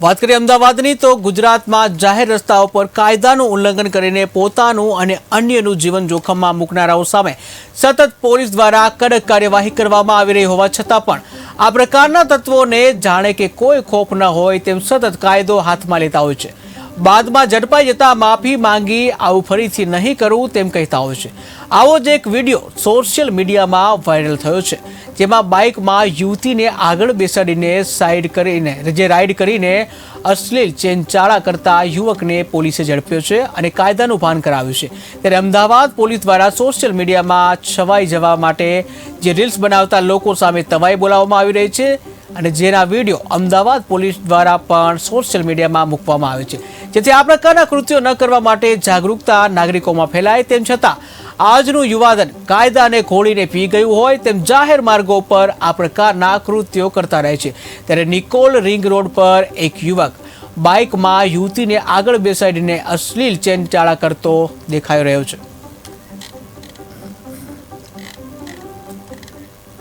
વાત કરીએ અમદાવાદની, તો ગુજરાતમાં જાહેર રસ્તાઓ પર કાયદાનું ઉલ્લંઘન કરીને પોતાનું અને અન્યનું જીવન જોખમમાં મૂકનારાઓ સામે સતત પોલીસ દ્વારા કડક કાર્યવાહી કરવામાં આવી રહી હોવા છતાં પણ આ પ્રકારના તત્વોને જાણે કે કોઈ ખોફ ન હોય તેમ સતત કાયદો હાથમાં લેતા હોય છે. બાદમાં ઝડપાઈ જતા માફી માંગી, આવું ફરીથી નહીં કરવું તેમ કહેતા હોય છે. આવો જ એક વીડિયો સોશિયલ મીડિયામાં વાયરલ થયો છે, જેમાં બાઇકમાં યુવતીને આગળ બેસાડીને સાઈડ કરીને, જે રાઈડ કરીને અશ્લીલ ચેનચાળા કરતા યુવકને પોલીસે ઝડપ્યો છે અને કાયદાનું ભાન કરાવ્યું છે. ત્યારે અમદાવાદ પોલીસ દ્વારા સોશિયલ મીડિયામાં છવાઈ જવા માટે જે રીલ્સ બનાવતા લોકો સામે તવાઈ બોલાવવામાં આવી રહી છે. અને જેના વીડિયો અમદાવાદ પોલીસ દ્વારા પણ સોશિયલ મીડિયામાં મૂકવામાં આવે છે. જેથી આ પ્રકારના કૃત્યો ન કરવા માટે જાગૃતતા નાગરિકોમાં ફેલાય તેમ છતાં, આજનું યુવાધન કાયદાને ઘોળીને પી ગયું હોય તેમ જાહેર માર્ગો પર આ પ્રકારના કૃત્યો કરતા રહે છે. ત્યારે નિકોલ રિંગ રોડ પર એક યુવક બાઇકમાં યુવતીને આગળ બેસાડીને અશ્લીલ ચેનચાળા કરતો દેખાઈ રહ્યો છે.